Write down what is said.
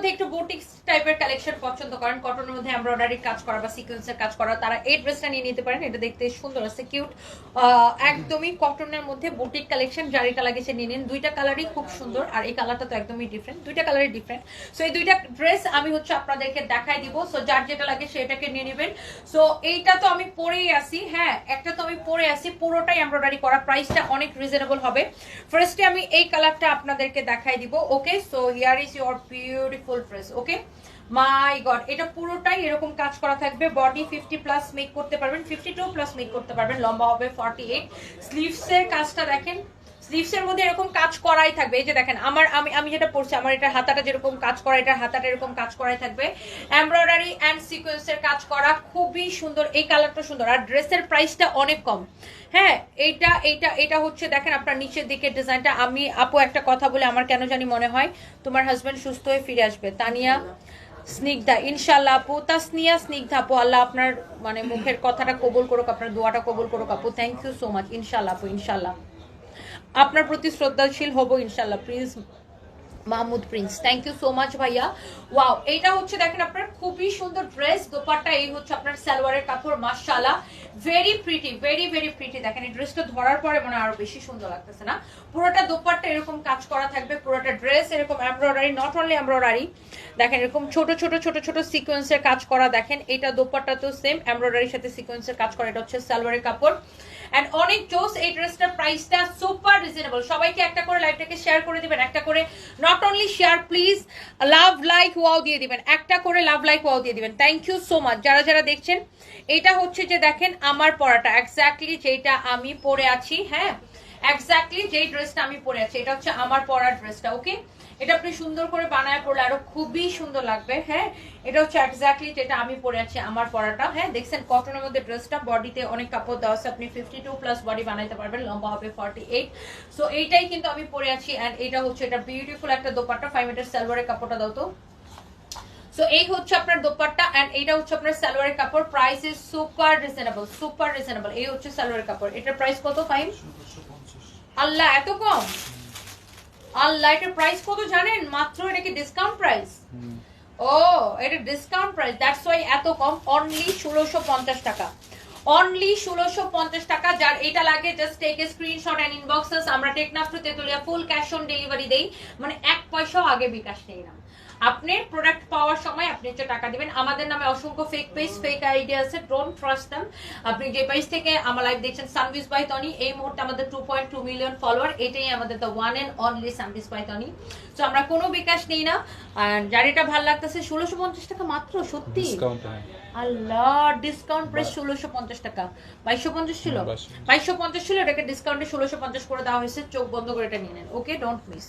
মধ্যে একটু বুটিক্স টাইপের কালেকশন পছন্দ করেন। কটনের মধ্যে এমব্রয়ডারি কাজ করা বা সিকোয়েন্সের কাজ করা, তারা এই ড্রেসটা নিয়ে নিতে পারেন। এটা দেখতে সুন্দর, আছে কিউট একদমই কটনের মধ্যে বুটিক কালেকশন জারিটা লাগিয়েছে নিয়ে নিন। দুইটা কালারই খুব সুন্দর, আর এই কালারটা তো একদমই ডিফারেন্ট দুইটা কালারই ডিফারেন্ট সো এই দুইটা ড্রেস আমি হচ্ছে আপনাদেরকে দেখাই দিব। সো যার যেটা লাগে সেটাকে নিয়ে নেবেন। সো এইটা তো আমি পরেই আসি হ্যাঁ একটা তো আমি পরে আসি পুরোটাই এমব্রয়ডারি করা প্রাইসটা অনেক রিজনেবল হবে। ফার্স্টে আমি এই কালারটা আপনাদেরকে দেখাই দিব okay so here is your beautiful dress okay my god এটা পুরোটাই এরকম কাজ করা থাকবে। বডি ফিফটি প্লাস মেক করতে পারবেন ফিফটি টু প্লাস মেক করতে পারবেন। লম্বা হবে ফর্টি এইট স্লিভসের কাজটা দেখেন স্লিভসের মধ্যে এরকম কাজ করাই থাকবে। এই যে দেখেন, আমার, আমি আমি যেটা পড়ছি, আমার এটা হাতাটা যেরকম কাজ করা, এটার হাতাটা এরকম কাজ করাই থাকবে। এমব্রয়ডারি অ্যান্ড সিকোয়েন্সের কাজ করা খুবই সুন্দর, এই কালারটা সুন্দর। আর ড্রেসের প্রাইসটা অনেক কম। হ্যাঁ এইটা এইটা, এটা হচ্ছে, দেখেন আপনার নিচের দিকে ডিজাইনটা। আমি, আপু একটা কথা বলে আমার কেন জানি মনে হয়, তোমার হাজব্যান্ড সুস্থ হয়ে ফিরে আসবে। তানিয়া, স্নিগ্ধা ইনশাল্লাহ আপু তা তাসনিয়া, স্নিগ্ধা আপু, আল্লাহ আপনার মানে মুখের কথাটা কবুল করুক, আপনার দোয়াটা কবুল করুক আপু। থ্যাংক ইউ সো মাচ ইনশাল্লাহ আপু ইনশাল্লাহ আপনার প্রতি শ্রদ্ধাশীল হব ইনশাল্লাহ please Mahmud Prince. Thank you so much ভাইয়া। ওয়াও এইটা হচ্ছে দেখেন আপনার খুবই সুন্দর ড্রেস দোপাট্টা এই হচ্ছে আপনার সালোয়ারের কাপড়, মাশাআল্লাহ। Very pretty very very pretty দেখেন এই ড্রেসটা ধরার পরে মানে আরও বেশি সুন্দর লাগতেছে না? পুরোটা দোপাট্টা এরকম কাজ করা থাকবে, পুরোটা ড্রেস এরকম এমব্রয়ডারি নট অনলি এমব্রয়ডারি দেখেন এরকম ছোট ছোট ছোট ছোট সিকোয়েন্সের কাজ করা। দেখেন এটা দোপাট্টা তো সেম এমব্রয়ডারির সাথে সিকোয়েন্সের কাজ করা। এটা হচ্ছে সালোয়ারের কাপড়। এন্ড অনেক জোস এই ড্রেসটার প্রাইসটা সুপার রিজনেবল সবাইকে একটা করে লাইভটাকে শেয়ার করে দিবেন, একটা করে not only share please love like wow দিয়ে দিবেন। একটা করে লাভ লাইক ওয়াও দিয়ে দিবেন। থ্যাংক ইউ সো মাচ যারা যারা দেখছেন, এটা হচ্ছে যে দেখেন আমার পরাটা এক্স্যাক্টলি যেটা আমি পরে আছি হ্যাঁ? এক্স্যাক্টলি যেই ড্রেসটা আমি পরে আছি, এটা হচ্ছে আমার পরার ড্রেসটা ওকে এটা আপনি সুন্দর করে বানায় পড়লে আরও খুবই সুন্দর লাগবে হ্যাঁ? এটা হচ্ছে এক্স্যাক্টলি যেটা আমি পরে আছি আমার পরাটা হ্যাঁ? দেখছেন কটনের মধ্যে ড্রেসটা বডিতে অনেক কাপড় দেওয়া আছে আপনি ফিফটি টু প্লাস বডি বানাইতে পারবেন লম্বা হবে ফর্টি এইট সো এইটাই কিন্তু আমি পরে আছি অ্যান্ড এটা হচ্ছে এটা বিউটিফুল একটা দোপাট্টা ফাইভ মিটার সালোয়ারের কাপড়টা দাও তো। সো এই হচ্ছে আপনার দোপাট্টা এন্ড এইটা হচ্ছে আপনার সালোয়ারের কাপড় price is super reasonable super reasonable এই হচ্ছে সালোয়ারের কাপড় এটার প্রাইস কত ফাইন আল্লাহ এত কম? আল্লাহ লাইটের প্রাইস কত জানেন? মাত্র এটা কি ডিসকাউন্ট প্রাইস ও এটা ডিসকাউন্ট প্রাইস দ্যাটস ওয়াই এত কম। অনলি ষোলোশো পঞ্চাশ টাকা। অনলি ষোলোশো পঞ্চাশ টাকা যার এটা লাগে just take a screenshot and inboxes আমরা Teknaf Tetulia full cash on delivery দেই। মানে এক পয়সাও আগে বিকাশ নেই না। আপনি প্রোডাক্ট পাওয়ার সময় আপনি হচ্ছে টাকা দিবেন আমাদের নামে অসংখ্য ফেক পেজ ফেক আইডিয়া আছে ডোন্ট ট্রাস্ট দেম আপনি যে পেজ থেকে আমার লাইভ দেখছেন সানভিস বাই টনি এই মুহূর্তে আমাদের two point two million follower এটাই আমাদের the one and only Sanvees by Tony তো আমরা কোনো বিকাশ নেই না। এটা ভালো লাগতেছে ষোলোশো পঞ্চাশ টাকা মাত্র সত্যি? ডিসকাউন্ট হ্যাঁ। আল্লাহ ডিসকাউন্ট প্রাইস ষোলোশো পঞ্চাশ টাকা। বাইশশো পঞ্চাশ ছিল? 2250 বাইশশো পঞ্চাশ ছিল এটাকে ডিসকাউন্টে ষোলোশো পঞ্চাশ করে দেওয়া হয়েছে চোখ বন্ধ করে এটা নিয়ে নেন। Okay don't miss